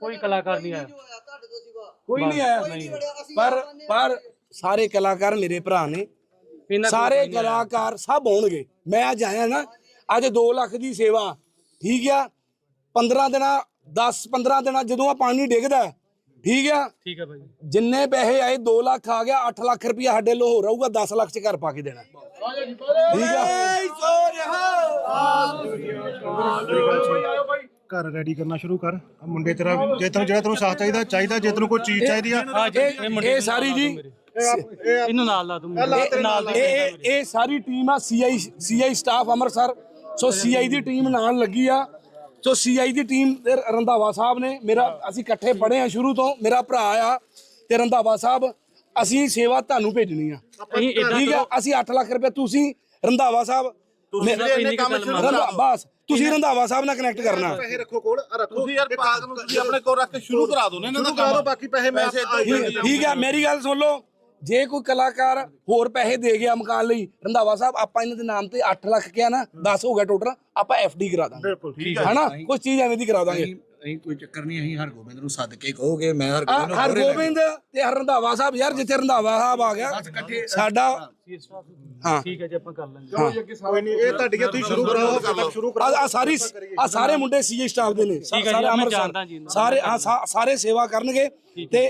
ਕੋਈ ਕਲਾਕਾਰ ਨਹੀਂ ਆਇਆ। ਕੋਈ ਨਹੀਂ ਆਇਆ। ਪਰ ਪਰ ਸਾਰੇ ਕਲਾਕਾਰ ਮੇਰੇ ਭਰਾ ਨੇ। ਇਹਨਾਂ ਸਾਰੇ ਕਲਾਕਾਰ ਸਭ ਆਉਣਗੇ। ਮੈਂ ਅੱਜ ਆਇਆ ਨਾ ਅੱਜ 2 ਲੱਖ ਦੀ ਸੇਵਾ। ਠੀਕ ਆ। 15 ਦਿਨਾਂ 10 15 ਦਿਨਾਂ ਜਦੋਂ ਆ ਪਾਣੀ ਡਿੱਗਦਾ ਠੀਕ ਆ? ਠੀਕ ਹੈ ਭਾਈ। ਜਿੰਨੇ ਪੈਸੇ ਆਏ 2 ਲੱਖ ਆ ਗਿਆ 8 ਲੱਖ ਰੁਪਇਆ ਸਾਡੇ ਲੋ ਹੋ ਰਹੂਗਾ 10 ਲੱਖ ਚ ਘਰ ਪਾ ਕੇ ਦੇਣਾ। ਠੀਕ ਆ? ਘਰ ਰੈਡੀ ਕਰਨਾ ਸ਼ੁਰੂ ਕਰ। ਆ ਮੁੰਡੇ ਤੇਰਾ ਜੇ ਤੈਨੂੰ ਜਿਹੜਾ ਤੈਨੂੰ ਸਾਥ ਚਾਹੀਦਾ ਚਾਹੀਦਾ ਜੇ ਤੈਨੂੰ ਕੋਈ ਚੀਜ਼ ਚਾਹੀਦੀ ਆ। ਆ ਇਹ ਇਹ ਇਹ ਸਾਰੀ ਜੀ ਇਹਨੂੰ ਨਾਲ ਲਾ ਦੂੰ ਨਾਲ ਇਹ ਇਹ ਇਹ ਸਾਰੀ ਟੀਮ ਆ CI CI staff Amritsar so CI ਦੀ ਟੀਮ ਨਾਲ ਲੱਗੀ ਆ। ਸੋ ਸੀਆਈ ਦੀ ਟੀਮ ਤੇ ਰੰਧਾਵਾ ਸਾਹਿਬ ਨੇ ਮੇਰਾ ਅਸੀਂ ਇਕੱਠੇ ਪੜ੍ਹੇ ਆ ਸ਼ੁਰੂ ਤੋਂ ਮੇਰਾ ਭਰਾ ਆ ਤੇ ਰੰਧਾਵਾ ਸਾਹਿਬ ਅਸੀਂ ਸੇਵਾ ਤੁਹਾਨੂੰ ਭੇਜਣੀ ਆ। ਠੀਕ ਆ ਅਸੀਂ 8 ਲੱਖ ਰੁਪਏ ਤੁਸੀਂ ਰੰਧਾਵਾ ਸਾਹਿਬ ਤੁਸੀਂ ਕੰਮ ਸ਼ੁਰੂ ਬਸ ਤੁਸੀਂ ਰੰਧਾਵਾ ਸਾਹਿਬ ਨਾਲ ਕਨੈਕਟ ਕਰਨਾ। ਪੈਸੇ ਰੱਖੋ ਕੋਲ ਆ ਰੱਖੋ। ਤੁਸੀਂ ਯਾਰ ਪਾਗ ਨੂੰ ਤੁਸੀਂ ਆਪਣੇ ਕੋਲ ਰੱਖ ਕੇ ਸ਼ੁਰੂ ਕਰਾ ਦਿਓ ਨਾ ਇਹਨਾਂ ਦਾ ਸ਼ੁਰੂ ਕਰਾ ਦਿਓ ਕੰਮ। ਬਾਕੀ ਪੈਸੇ ਮੈਂ ਠੀਕ ਹੈ ਮੇਰੀ ਗੱਲ ਸੁਣ ਲਓ ਜੇ ਕੋਈ ਕਲਾਕਾਰ ਹੋਰ ਪੈਸੇ ਦੇ ਗਿਆ ਮਕਾਨ ਲਈ ਰੰਧਾਵਾ ਸਾਹਿਬ ਆਪਾਂ ਇਹਨਾਂ ਦੇ ਨਾਮ ਤੇ 8 ਲੱਖ ਕਿਹਾ ਨਾ 10 ਹੋ ਗਿਆ ਟੋਟਲ ਆਪਾਂ ਡੀ ਕਰਾ ਦਾਂਗੇ। ਬਿਲਕੁਲ ਠੀਕ ਹਨਾ? ਕੋਈ ਚੀਜ਼ ਐਵੇਂ ਦੀ ਕਰਾ ਦਾਂਗੇ। ਅਸੀਂ ਕੋਈ ਚੱਕਰ ਨਹੀਂ ਅਸੀਂ ਹਰਗੋਬਿੰਦ ਨੂੰ ਸੱਦ ਕੇ ਕਹੋਗੇ ਮੈਂ ਹਰਗੋਬਿੰਦ ਨੂੰ ਹਰ ਦੋਹਰੇ ਗੋਬਿੰਦ ਤੇ ਹਰ ਰੰਧਾਵਾ ਸਾਹਿਬ ਯਾਰ ਜਿੱਥੇ ਰੰਧਾਵਾ ਸਾਹਿਬ ਆ ਗਿਆ ਸਾਡਾ ਹਾਂ। ਠੀਕ ਹੈ ਜੀ ਆਪਾਂ ਕਰ ਲਾਂਗੇ ਕੋਈ ਨਹੀਂ ਇਹ ਤੁਹਾਡੀਆਂ ਤੁਸੀਂ ਸ਼ੁਰੂ ਕਰਾਓ ਸ਼ੁਰੂ ਆ ਆ ਸਾਰੀ ਆ ਸਾਰੇ ਮੁੰਡੇ ਸੀਏ ਸਟਾਫ ਦੇ ਨੇ। ਹੈ ਸਾਰੇ ਨੂੰ। ਸਾਰੇ ਸਾਰੇ ਸੇਵਾ ਕਰਨਗੇ ਤੇ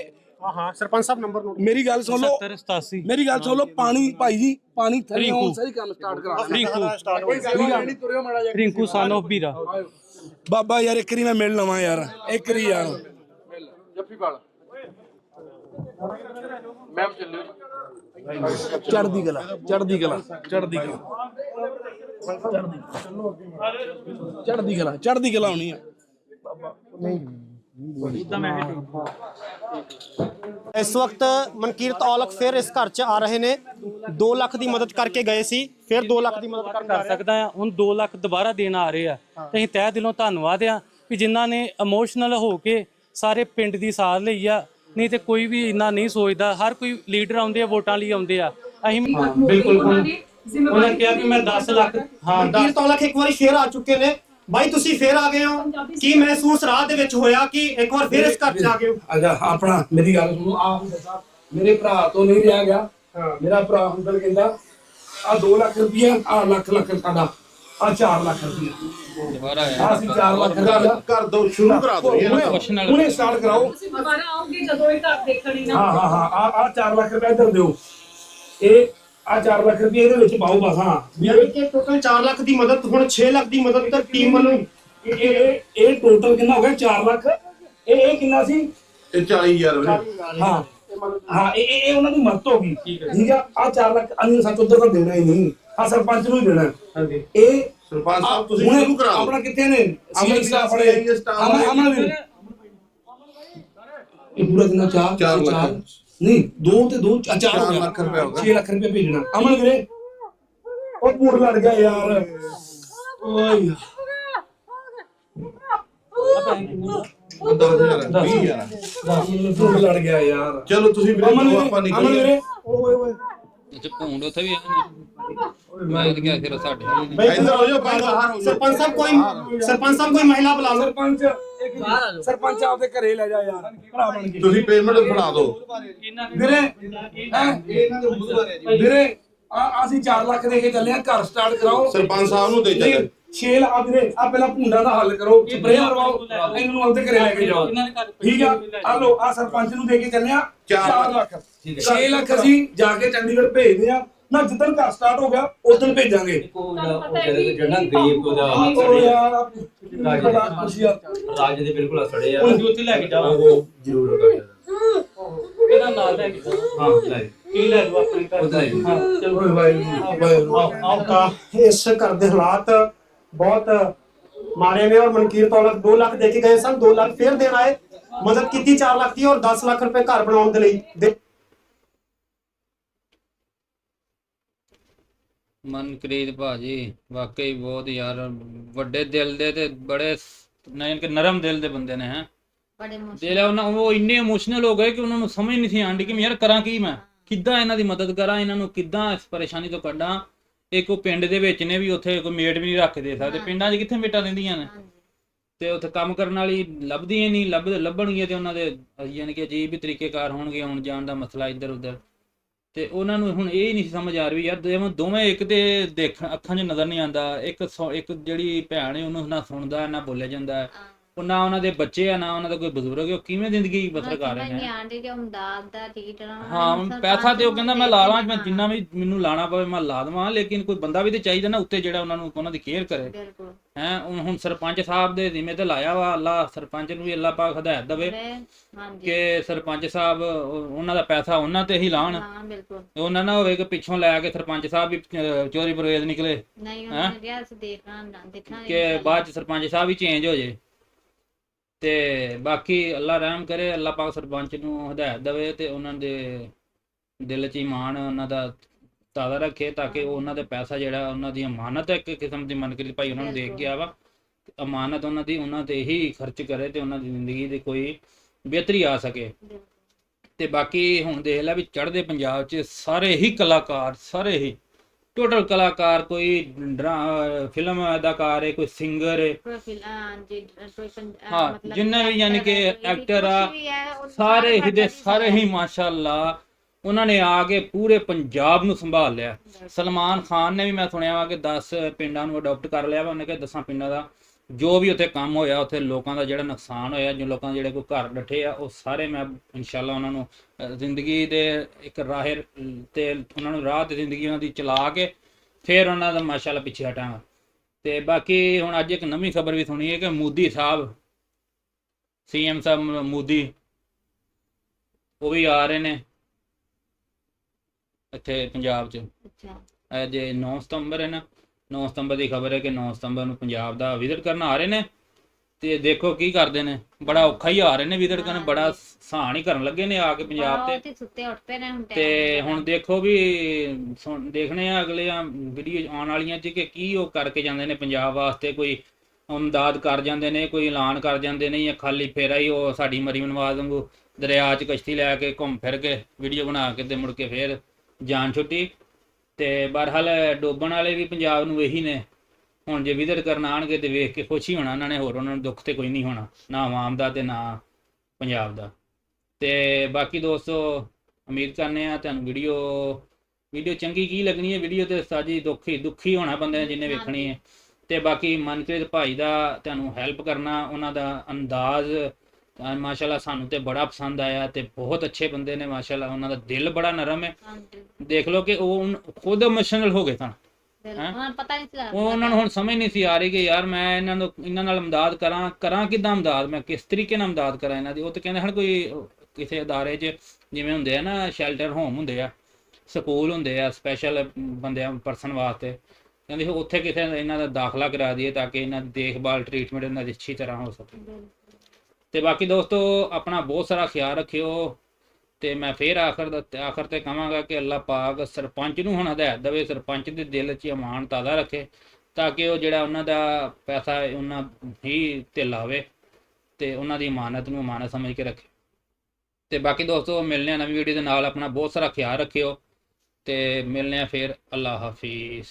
ਹਾਂ ਹਾਂ ਸਰਪੰਚ ਸਾਹਿਬ ਨੰਬਰ ਨੋਟ ਮੇਰੀ ਗੱਲ ਸੁਣ ਲਓ। 70 87 ਮੇਰੀ ਗੱਲ ਸੁਣ ਲਓ ਪਾਣੀ ਭਾਈ ਜੀ ਪਾਣੀ ਥੱਲੇ। ਆਉਣ ਸਹੀ ਕੰਮ ਸਟਾਰਟ ਕਰਾ। ਰਿੰਕੂ। ਸਟਾਰਟ ਹੋ ਗਿਆ ਰਿੰਕੂ ਸਨ ਆਫ ਵੀਰਾ। ਬਾਬਾ ਯਾਰ ਇੱਕ ਰੀ ਮੈਂ ਮਿਲ ਲਵਾਂ ਯਾਰ। ਇੱਕ ਰੀ ਯਾਰ। ਚੜਦੀ ਕਲਾ ਚੜਦੀ ਕਲਾ ਚੜਦੀ ਕਲਾ। ਚੜਦੀ ਕਲਾ ਚੜਦੀ ਕਲਾ ਹੋਣੀ ਆ। ਇਸ ਵਕਤ ਮਨਕੀਰਤ ਔਲਖ ਫਿਰ ਇਸ ਘਰ 'ਚ ਆ ਰਹੇ ਨੇ। 2 ਲੱਖ ਦੀ ਮਦਦ ਕਰਕੇ ਗਏ ਸੀ ਫਿਰ 2 ਲੱਖ ਦੀ ਮਦਦ ਕਰਨ ਕਰ। ਸਕਦਾ ਆ। ਹੁਣ 2 ਲੱਖ ਦੁਬਾਰਾ ਦੇਣ ਆ ਰਹੇ ਆ। ਤੇ ਅਸੀਂ ਤਹਿ ਦਿਲੋਂ ਧੰਨਵਾਦ ਆ ਕਿ ਜਿਨ੍ਹਾਂ ਨੇ ਇਮੋਸ਼ਨਲ ਹੋ ਕੇ ਸਾਰੇ ਪਿੰਡ ਦੀ ਸਾਥ ਲਈ ਆ। ਨਹੀਂ ਤੇ ਕੋਈ ਵੀ ਇੰਨਾ ਨਹੀਂ ਸੋਚਦਾ। ਹਰ ਕੋਈ ਲੀਡਰ ਆਉਂਦੇ ਆ ਵੋਟਾਂ ਲਈ ਆਉਂਦੇ ਆ। ਅਸੀਂ ਬਿਲਕੁਲ। ਉਹਨਾਂ ਕਿਹਾ ਕਿ ਮੈਂ 10 ਲੱਖ ਹਾਂ ਦਸ- ਮਨਕੀਰਤ ਔਲਖ ਇੱਕ ਵਾਰੀ ਫੇਰ ਆ ਚੁੱਕੇ ਨੇ। ਬਾਈ ਤੁਸੀਂ ਫੇਰ ਆ ਗਏ ਹੋ। ਕੀ ਮਹਿਸੂਸ ਰਾਤ ਦੇ ਵਿੱਚ ਹੋਇਆ ਕਿ ਇੱਕ ਵਾਰ ਫੇਰ ਇਸ ਘਰ 'ਚ ਆ ਗਏ ਹੋ? ਅਗਾ ਆਪਣਾ ਮੇਰੀ ਗੱਲ ਸੁਣੋ ਆਪ ਮੇਰੇ ਭਰਾ ਤੋਂ ਨਹੀਂ ਰਿਹਾ ਗਿਆ। ਮੇਰਾ ਭਰਾ ਅੰਕਲ ਕਹਿੰਦਾ ਆ 2 ਲੱਖ ਰੁਪਇਆ ਆ ਲੱਖ ਲੱਖ ਸਾਡਾ ਆ 4 ਲੱਖ ਰੁਪਇਆ ਦੁਬਾਰਾ ਆ ਅਸੀਂ 4 ਲੱਖ ਰੁਪਇਆ ਕਰ ਦੋ ਸ਼ੁਰੂ ਕਰਾ ਦਾ। ਹੁਣੇ ਹੁਣੇ ਸਟਾਰਟ ਕਰਾਓ। ਦੁਬਾਰਾ ਆਓਗੇ ਜਦੋਂ ਇਹ ਘਰ ਦੇਖਣੀ ਨਾ? ਹਾਂ ਹਾਂ ਹਾਂ ਆ ਆ 4 ਲੱਖ ਰੁਪਏ ਇੱਧਰ ਦਿਓ। ਇਹ ਆ 4 ਲੱਖ ਰੁਪਏ ਇਹਦੇ ਵਿੱਚ ਪਾਓ ਬਸ ਹਾਂ ਯਾਨੀ ਕਿ ਟੋਟਲ 4 ਲੱਖ ਦੀ ਮਦਦ ਹੁਣ 6 ਲੱਖ ਦੀ ਮਦਦ ਤਾਂ ਟੀਮ ਵੱਲੋਂ ਇਹ ਇਹ ਇਹ- ਟੋਟਲ ਕਿੰਨਾ ਹੋ ਗਿਆ? 4 ਲੱਖ। ਇਹ ਇਹ ਕਿੰਨਾ ਸੀ? ਇਹ 40000 ਵੀਰੇ ਹਾਂ। ਹਾਂ ਇਹ ਇਹ ਇਹ ਉਹਨਾਂ ਦੀ ਮਦਦ ਹੋ ਗਈ। ਠੀਕ ਆ? ਆ 4 ਲੱਖ ਅਨੀ ਸੱਚ ਉਧਰ ਤਾਂ ਦੇਣਾ ਹੀ ਨਹੀਂ। ਆ ਸਰਪੰਚ ਨੂੰ ਹੀ ਦੇਣਾ। ਹਾਂਜੀ। ਇਹ ਸਰਪੰਚ ਸਾਹਿਬ ਤੁਸੀਂ ਹੁਣੇ ਸ਼ੁਰੂ ਕਰਾ ਦਿਓ ਆਪਣਾ ਕਿੱਥੇ ਨੇ? ਅਮਨ ਅਮਨ ਸਟਾਫ ਵੀ ਵਾਲੇ CI ਸਟਾਫ ਅਮਨ। ਅਮਨ ਵੀ। ਇਹ ਪੂਰਾ ਕਿੰਨਾ? ਚਾਰ ਚਾਰ ਲੱਖ। ਨਹੀਂ ਦੋ ਤੇ ਦੋ ਚਾਰ ਚਾਰ ਹੋ ਗਿਆ ਲੱਖ ਰੁਪਏ ਹੋ ਗਿਆ। 6 ਲੱਖ ਰੁਪਏ ਭੇਜਣਾ ਅਮਨ ਵੀਰੇ ਉਹ ਉਹ ਭੂੜ ਲੜ ਗਿਆ ਯਾਰ ਓਏ 10000 20000 ਭੂੜ ਲੜ ਗਿਆ ਯਾਰ ਚਲੋ ਤੁਸੀਂ ਵੀਰੇ ਅਮਨ ਚਲੋ ਵੀਰੇ ਆਪਾਂ ਅਮਨ ਨਿਕਲੀਏ ਵੀਰੇ ਓਏ ਓਏ ਅੱਛਾ ਭੂੰਡ ਉੱਥੇ ਵੀ ਹੈ ਮੈਂ ਇਹ ਕਿਹਾ ਫਿਰ ਸਾਡੇ ਇੱਧਰ ਹੋ ਜਾਓ ਬਾਹਰ ਬਾਹਰ ਹੋ ਜਾਓ ਸਰਪੰਚ ਸਾਹਿਬ ਕੋਈ ਸਰਪੰਚ ਸਾਹਿਬ ਕੋਈ ਮਹਿਲਾ ਬੁਲਾ ਲਓ ਸਰਪੰਚ ਸਰਪੰਚ ਆਪਦੇ ਘਰੇ ਲੈ ਜਾ ਯਾਰ ਭਰਾ ਬਣ ਕੇ। ਤੁਸੀਂ ਪੇਮੈਂਟ ਫੜਾ ਦਿਓ। ਵੀਰੇ ਹੈਂ? ਵੀਰੇ ਆ ਅਸੀਂ 4 ਲੱਖ ਦੇ ਕੇ ਚੱਲੇ ਆ ਘਰ ਸਟਾਰਟ ਕਰਾਓ। ਸਰਪੰਚ ਸਾਹਿਬ ਨੂੰ ਦੇ ਚੱਲੇ। 6 ਆ ਵੀਰੇ ਆ ਪਹਿਲਾਂ ਭੁੰਡਾ ਦਾ ਹੱਲ ਕਰੋ ਸਪਰੇਅ ਕਰਵਾਓ ਇਹਨਾਂ ਨੂੰ ਆਪਦੇ ਘਰੇ ਲੈ ਕੇ ਜਾਓ। ਠੀਕ ਆ? ਆ ਲੋ ਆ ਸਰਪੰਚ ਨੂੰ ਦੇ ਕੇ ਚੱਲੇ ਆ ਚਾਰ 4 ਲੱਖ। 6 ਲੱਖ ਅਸੀਂ ਜਾ ਕੇ ਚੰਡੀਗੜ੍ਹ ਭੇਜਦੇ ਆ ਨਾ ਜਿੱਦਣ ਘਰ ਸਟਾਰਟ ਹੋ ਗਿਆ ਉਦੋਂ ਭੇਜਾਂਗੇ। ਜਿਹੜਾ ਗਰੀਬ ਉਹਦਾ ਉਹ ਯਾਰ ਬੜਾ ਖੁਸ਼ੀ ਆ। ਰਾਜ ਦੇ ਬਿਲਕੁਲ ਅਸੜੇ ਆ। ਹੁਣ ਉੱਥੇ ਲੈ ਕੇ ਜਾਓ। ਜ਼ਰੂਰ ਕਰ ਇਹਦਾ ਨਾਲ ਲੈ ਕੇ ਹਾਂ ਲੈ। ਕੀ ਲੈ ਲਓ ਆਪਣੇ ਘਰ? ਹੀ। ਚਲੋ। ਵਾਹਿਗੁਰੂ। ਇਸ ਘਰ ਦੇ ਹਾਲਾਤ ਬਹੁਤ ਮਾੜੇ ਨੇ ਔਰ ਮਨਕੀਰ ਤੌਲਕ 2 ਲੱਖ ਦੇ ਕੇ ਗਏ ਸਨ 2 ਲੱਖ ਫੇਰ ਦੇਣ ਆਏ। ਮਦਦ ਕੀਤੀ 4 ਲੱਖ ਦੀ ਔਰ 10 ਲੱਖ ਰੁਪਏ ਘਰ ਬਣਾਉਣ ਦੇ ਲਈ ਮਨਕ੍ਰੀਤ ਭਾਜੀ ਵਾਕਈ ਬਹੁਤ ਯਾਰ ਵੱਡੇ ਦਿਲ ਦੇ ਤੇ ਬੜੇ ਨਹੀਂ ਕਿ ਨਰਮ ਦਿਲ ਦੇ ਬੰਦੇ ਨੇ ਹੈ। ਬੜੇ ਦਿਲ ਉਹਨਾਂ ਉਹ ਇੰਨੇ ਇਮੋਸ਼ਨਲ ਹੋ ਗਏ ਕਿ ਉਹਨਾਂ ਨੂੰ ਸਮਝ ਨਹੀਂ ਸੀ ਆਂਦੀ ਕਿ ਮੈਂ ਯਾਰ ਕਰਾਂ ਕੀ ਮੈਂ? ਕਿੱਦਾਂ ਇਹਨਾਂ ਦੀ ਮਦਦ ਕਰਾਂ ਇਹਨਾਂ ਨੂੰ ਕਿੱਦਾਂ ਇਸ ਪਰੇਸ਼ਾਨੀ ਤੋਂ ਕੱਢਾਂ? ਇੱਕ ਉਹ ਪਿੰਡ ਦੇ ਵਿੱਚ ਨੇ ਵੀ ਉੱਥੇ ਕੋਈ ਮੇਟ ਵੀ ਨਹੀਂ ਰੱਖ ਦੇ ਸਕਦੇ ਪਿੰਡਾਂ 'ਚ ਕਿੱਥੇ ਮੇਟਾਂ ਦਿੰਦੀਆਂ ਨੇ? ਤੇ ਉੱਥੇ ਕੰਮ ਕਰਨ ਵਾਲੀ ਲੱਭਦੀਆਂ ਨਹੀਂ ਲੱਭ ਲੱਭਣਗੀਆਂ ਤੇ ਉਹਨਾਂ ਦੇ ਯਾਨੀ ਕਿ ਅਜੀਬ ਹੀ ਤਰੀਕੇਕਾਰ ਹੋਣਗੇ ਆਉਣ ਜਾਣ ਦਾ ਮਸਲਾ ਇੱਧਰ ਉੱਧਰ ਤੇ ਉਹਨਾਂ ਨੂੰ ਹੁਣ ਇਹ ਨਹੀਂ ਸੀ ਸਮਝ ਆ ਰਹੀ, ਯਾਰ ਦੋਵੇਂ ਦੋਵੇਂ ਇੱਕ ਤੇ ਦੇਖਣ ਅੱਖਾਂ 'ਚ ਨਜ਼ਰ ਨਹੀਂ ਆਉਂਦਾ, ਇੱਕ ਸੁ- ਇੱਕ ਜਿਹੜੀ ਭੈਣ ਹੈ ਉਹਨੂੰ ਨਾ ਸੁਣਦਾ, ਨਾ ਬੋਲਿਆ ਜਾਂਦਾ। ਉਹ ਨਾ ਉਹਨਾਂ ਦੇ ਬੱਚੇ ਆ ਨਾ ਉਹਨਾਂ ਦਾ ਕੋਈ ਬਜ਼ੁਰਗ ਹੈ ਉਹ ਕਿਵੇਂ ਜ਼ਿੰਦਗੀ ਬਸਰ ਕਰ ਰਹੇ ਨੇ ਹਮਦਾਦ ਦਾ ਨਾ ਹਾਂ ਪੈਸਾ ਤੇ ਉਹ ਕਹਿੰਦਾ ਮੈਂ ਲਾ ਲਾਂ ਮੈਂ ਜਿੰਨਾ ਵੀ ਮੈਨੂੰ ਲਾਣਾ ਪਵੇ ਮੈਂ ਲਾ ਦੇਵਾਂ ਲੇਕਿਨ ਕੋਈ ਬੰਦਾ ਵੀ ਤੇ ਚਾਹੀਦਾ ਨਾ ਉੱਤੇ ਜਿਹੜਾ ਉਹਨਾਂ ਨੂੰ ਉਹਨਾਂ ਦੀ ਕੇਅਰ ਕਰੇ। ਬਿਲਕੁਲ। ਹੈ ਹੁਣ ਸਰਪੰਚ ਸਾਹਿਬ ਦੇ ਜ਼ਿੰਮੇ ਤੇ ਲਾਇਆ ਵਾ ਅੱਲਾ ਸਰਪੰਚ ਨੂੰ ਵੀ ਅੱਲਾ ਪਾਕ ਹਦਾਇਤ ਦੇਵੇ ਹਾਂਜੀ। ਕਿ ਸਰਪੰਚ ਸਾਹਿਬ ਉਹ- ਉਹਨਾਂ ਦਾ ਪੈਸਾ ਉਹਨਾਂ ਤੇ ਹੀ ਲਾਣ। ਹਾਂ ਬਿਲਕੁਲ। ਉਹਨਾਂ ਨਾ ਹੋਵੇ ਕਿ ਪਿੱਛੋਂ ਲੈ ਕੇ ਸਰਪੰਚ ਸਾਹਿਬ ਵੀ ਅਹ, ਚੋਰੀ ਪਰਵੇਜ਼ ਨਿਕਲੇ। ਨਹੀਂ ਉਹਨਾਂ ਨੇ ਕਿਹਾ ਅਸੀਂ ਦੇਖਣਾ ਦੇਖਣਾ ਕਿ ਬਾਅਦ ਚ ਸਰਪੰਚ ਸਾਹਿਬ ਹੀ ਚੇਂਜ ਹੋ ਜੇ। ਤੇ ਬਾਕੀ ਅੱਲਾ ਰਹਿਮ ਕਰੇ ਅੱਲਾ ਪਾਕ ਸਰਪੰਚ ਨੂੰ ਹਦਾਇਤ ਦੇਵੇ ਤੇ ਉਹਨਾਂ ਦੇ ਦਿਲ 'ਚ ਈਮਾਨ ਉਹਨਾਂ ਦਾ ਤਾਜ਼ਾ ਰੱਖੇ ਤਾਂ ਕਿ ਉਹ ਉਹਨਾਂ ਦੇ ਪੈਸਾ ਜਿਹੜਾ ਉਹਨਾਂ ਦੀ ਅਮਾਨਤ ਹੈ ਇੱਕ ਕਿਸਮ ਦੀ ਮਨਕਰੀ ਭਾਈ ਉਹਨਾਂ ਨੂੰ ਦੇ ਗਿਆ ਵਾ ਅਮਾਨਤ ਉਹਨਾਂ ਦੀ ਉਹਨਾਂ ਤੇ ਹੀ ਖਰਚ ਕਰੇ ਤੇ ਉਹਨਾਂ ਦੀ ਜ਼ਿੰਦਗੀ ਦੀ ਕੋਈ ਬਿਹਤਰੀ ਆ ਸਕੇ। ਤੇ ਬਾਕੀ ਹੁਣ ਦੇਖ ਲੈ ਵੀ ਚੜ੍ਹਦੇ ਪੰਜਾਬ 'ਚ ਸਾਰੇ ਹੀ ਕਲਾਕਾਰ ਸਾਰੇ ਹੀ ਟੋਟਲ ਕਲਾਕਾਰ ਕੋਈ ਡਰਾ- ਫਿਲਮ ਅਦਾਕਾਰ ਹੈ ਕੋਈ ਸਿੰਗਰ ਹੈ। ਪ੍ਰੋਫਾਈਲ ਹਾਂਜੀ ਕੋਈ ਪੰ- ਅਹ ਹਾਂ, ਮਤਲਬ ਜਿੰਨੇ ਵੀ ਯਾਨੀ ਕਿ actor ਹੈ, actor ਆ, ਕੁਛ ਵੀ ਹੈ, ਉਹ ਸਾਰੇ ਹੀ ਦੇ ਸਾਰੇ ਹੀ ਮਾਸ਼ਾਅੱਲਾ ਉਹਨਾਂ ਨੇ ਆ ਕੇ ਪੂਰੇ ਪੰਜਾਬ ਨੂੰ ਸੰਭਾਲ ਲਿਆ। ਸਲਮਾਨ ਖਾਨ ਨੇ ਵੀ ਮੈਂ ਸੁਣਿਆ ਵਾ ਕਿ 10 ਪਿੰਡਾਂ ਨੂੰ ਅਡਾਪਟ ਕਰ ਲਿਆ ਵਾ ਉਹਨੇ ਕਿ 10 ਪਿੰਡਾਂ ਦਾ ਜੋ ਵੀ ਉੱਥੇ ਕੰਮ ਹੋਇਆ ਉੱਥੇ ਲੋਕਾਂ ਦਾ ਜਿਹੜਾ ਨੁਕਸਾਨ ਹੋਇਆ ਜੋ ਲੋਕਾਂ ਦੇ ਜਿਹੜੇ ਕੋਈ ਘਰ ਡੱਠੇ ਆ ਉਹ ਸਾਰੇ ਮੈਂ ਇਨਸ਼ਾਅੱਲਾ ਉਹਨਾਂ ਨੂੰ ਜ਼ਿੰਦਗੀ ਦੇ ਇੱਕ ਰਾਹ ਤੇ ਉਹਨਾਂ ਨੂੰ ਰਾਹ ਤੇ ਜ਼ਿੰਦਗੀ ਉਹਨਾਂ ਦੀ ਚਲਾ ਕੇ ਫਿਰ ਉਹਨਾਂ ਦਾ ਮਾਸ਼ਾਅੱਲਾ ਪਿੱਛੇ ਹਟਾਂਗਾ। ਤੇ ਬਾਕੀ ਹੁਣ ਅੱਜ ਇੱਕ ਨਵੀਂ ਖਬਰ ਵੀ ਸੁਣੀ ਹੈ ਕਿ ਮੋਦੀ ਸਾਹਿਬ ਸੀਐਮ ਸਾਹਿਬ ਮੋਦੀ ਉਹ ਵੀ ਆ ਰਹੇ ਨੇ ਇੱਥੇ ਪੰਜਾਬ 'ਚ। ਅੱਛਾ। ਅੱਜ 9 ਸਤੰਬਰ ਹੈ ਨਾ। 9 ਸਤੰਬਰ ਦੀ ਖਬਰ ਹੈ ਕਿ 9 ਸਤੰਬਰ ਨੂੰ ਪੰਜਾਬ ਦਾ ਵਿਜ਼ਿਟ ਕਰਨ ਆ ਰਹੇ ਨੇ। ਤੇ ਦੇਖੋ ਕੀ ਕਰਦੇ ਨੇ। ਬੜਾ ਔਖਾ ਹੀ ਆ ਰਹੇ ਨੇ ਵਿਜ਼ਿਟ ਕਰਨ। ਬੜਾ ਸਾਨ ਹੀ ਕਰਨ ਲੱਗੇ ਨੇ ਆ ਕੇ ਪੰਜਾਬ ਤੇ। ਤੇ ਸੁੱਤੇ ਉੱਠ ਪਏ ਨੇ ਹੁਣ ਤੇ ਦੇਖੋ ਵੀ ਦੇਖਣੇ ਆ ਅਗਲੇ ਆ ਵੀਡੀਓ ਆਉਣ ਵਾਲੀਆਂ ਚ ਕਿ ਕੀ ਉਹ ਕਰਕੇ ਜਾਂਦੇ ਨੇ ਪੰਜਾਬ ਵਾਸਤੇ। ਕੋਈ ਇਮਦਾਦ ਕਰ ਜਾਂਦੇ ਨੇ ਕੋਈ ਐਲਾਨ ਕਰ ਜਾਂਦੇ ਨੇ ਜਾਂ ਖਾਲੀ ਫੇਰਾ ਹੀ ਉਹ ਸਾਡੀ ਮਰੀਮ ਨਵਾਜ਼ ਵਾਂਗੂ ਦਰਿਆ 'ਚ ਕਸ਼ਤੀ ਲੈ ਕੇ ਘੁੰਮ ਫਿਰ ਕੇ ਵੀਡੀਓ ਬਣਾ ਕੇ ਤੇ ਮੁੜ ਕੇ ਫੇਰ ਜਾਨ ਛੁੱਟੀ। ਤੇ ਬਹਰਹਾਲ ਡੋਬਣ ਵਾਲੇ ਵੀ ਪੰਜਾਬ ਨੂੰ ਇਹੀ ਨੇ। ਹੁਣ ਜੇ ਵਿਜ਼ਿਟ ਕਰਨ ਆਣਗੇ ਤੇ ਵੇਖ ਕੇ ਖੁਸ਼ੀ ਹੋਣਾ ਉਹਨਾਂ ਨੇ ਹੋਰ ਉਹਨਾਂ ਨੂੰ ਦੁੱਖ ਤੇ ਕੋਈ ਨਹੀਂ ਹੋਣਾ ਨਾ ਆਵਾਮ ਦਾ ਤੇ ਨਾ ਪੰਜਾਬ ਦਾ। ਤੇ ਬਾਕੀ ਦੋਸਤੋ ਉਮੀਦ ਕਰਨੇ ਆ ਤੁਹਾਨੂੰ ਵੀਡੀਓ ਵੀਡੀਓ ਚੰਗੀ ਕੀ ਲੱਗਣੀ ਹੈ? ਵੀਡੀਓ ਤੇ ਸਾਜੀ ਦੁੱਖੀ ਦੁੱਖੀ ਹੋਣਾ ਬੰਦੇ ਨੇ ਜਿੰਨੇ ਵੇਖਣੀ ਹੈ। ਤੇ ਬਾਕੀ ਮਨਕ੍ਰਿਤ ਭਾਈ ਦਾ ਤੁਹਾਨੂੰ ਹੈਲਪ ਕਰਨਾ ਉਹਨਾਂ ਦਾ ਅੰਦਾਜ਼ ਅਹ ਮਾਸ਼ਾਅੱਲਾ ਸਾਨੂੰ ਤੇ ਬੜਾ ਪਸੰਦ ਆਇਆ ਤੇ ਬਹੁਤ ਅੱਛੇ ਬੰਦੇ ਨੇ ਮਾਸ਼ਾਅੱਲਾ ਉਹਨਾਂ ਦਾ ਦਿਲ ਬੜਾ ਨਰਮ ਹੈ। ਦੇਖ ਲਓ ਕਿ ਉਹ ਖੁਦ ਇਮੋਸ਼ਨਲ ਹੋ ਗਏ। ਹੈਂ? ਉਹਨਾਂ ਨੂੰ ਪਤਾ ਨਹੀਂ ਸੀ ਉਹ ਉਹਨਾਂ ਨੂੰ ਹੁਣ ਸਮਝ ਨਹੀਂ ਸੀ ਆ ਰਹੀ ਕਿ ਯਾਰ ਮੈਂ ਇਹਨਾਂ ਨੂੰ ਇਹਨਾਂ ਨਾਲ ਮਦਦ ਕਰਾਂ ਕਰਾਂ ਕਿਦਾਂ ਮਦਦ ਮੈਂ ਕਿਸ ਤਰੀਕੇ ਨਾਲ ਮਦਦ ਕਰਾਂ ਇਹਨਾਂ ਦੀ? ਉਹ ਤਾਂ ਕਹਿੰਦੇ ਹਨ ਕੋਈ ਕਿਸੇ ਅਦਾਰੇ 'ਚ ਜਿਵੇਂ ਹੁੰਦੇ ਆ ਨਾ ਸ਼ੈਲਟਰ ਹੋਮ ਹੁੰਦੇ ਆ ਸਕੂਲ ਹੁੰਦੇ ਆ ਸਪੈਸ਼ਲ ਬੰਦਿਆਂ ਪਰਸਨ ਵਾਸਤੇ। ਕਹਿੰਦੇ ਉੱਥੇ ਕਿਸੇ ਇਹਨਾਂ ਦਾ ਦਾਖਲਾ ਕਰਾ ਦਈਏ ਤਾਂ ਕਿ ਇਹਨਾਂ ਦੀ ਦੇਖਭਾਲ ਟ੍ਰੀਟਮੈਂਟ ਇਹਨਾਂ ਦੀ ਅੱਛੀ ਤਰ੍ਹਾਂ ਹੋ ਸਕੇ। ਤੇ ਬਾਕੀ ਦੋਸਤੋ, ਆਪਣਾ ਬਹੁਤ ਸਾਰਾ ਖਿਆਲ ਰੱਖਿਓ ਤੇ ਮੈਂ ਫੇਰ ਆਖਰ ਦਾ ਆਖਰ ਤੇ ਕਹਾਂਗਾ ਕਿ ਅੱਲਾਹ ਪਾਕ ਸਰਪੰਚ ਨੂੰ ਹੁਣ ਹਦਾਇਤ ਦੇਵੇ, ਸਰਪੰਚ ਦੇ ਦਿਲ 'ਚ ਇਮਾਨ ਤਾਜ਼ਾ ਰੱਖੇ ਤਾਂ ਕਿ ਉਹ ਜਿਹੜਾ ਉਹਨਾਂ ਦਾ ਪੈਸਾ ਉਹਨਾਂ ਹੀ ਢਿੱਲਾ ਹੋਵੇ ਤੇ ਉਹਨਾਂ ਦੀ ਇਮਾਨਤ ਨੂੰ ਇਮਾਨਤ ਸਮਝ ਕੇ ਰੱਖੇ। ਤੇ ਬਾਕੀ ਦੋਸਤੋ ਮਿਲਨੇ ਆ ਨਵੀਂ ਵੀਡੀਓ ਦੇ ਨਾਲ, ਆਪਣਾ ਬਹੁਤ ਸਾਰਾ ਖਿਆਲ ਰੱਖਿਓ ਤੇ ਮਿਲਨੇ ਆ ਫਿਰ ਅੱਲਾ ਹਾਫਿਜ਼।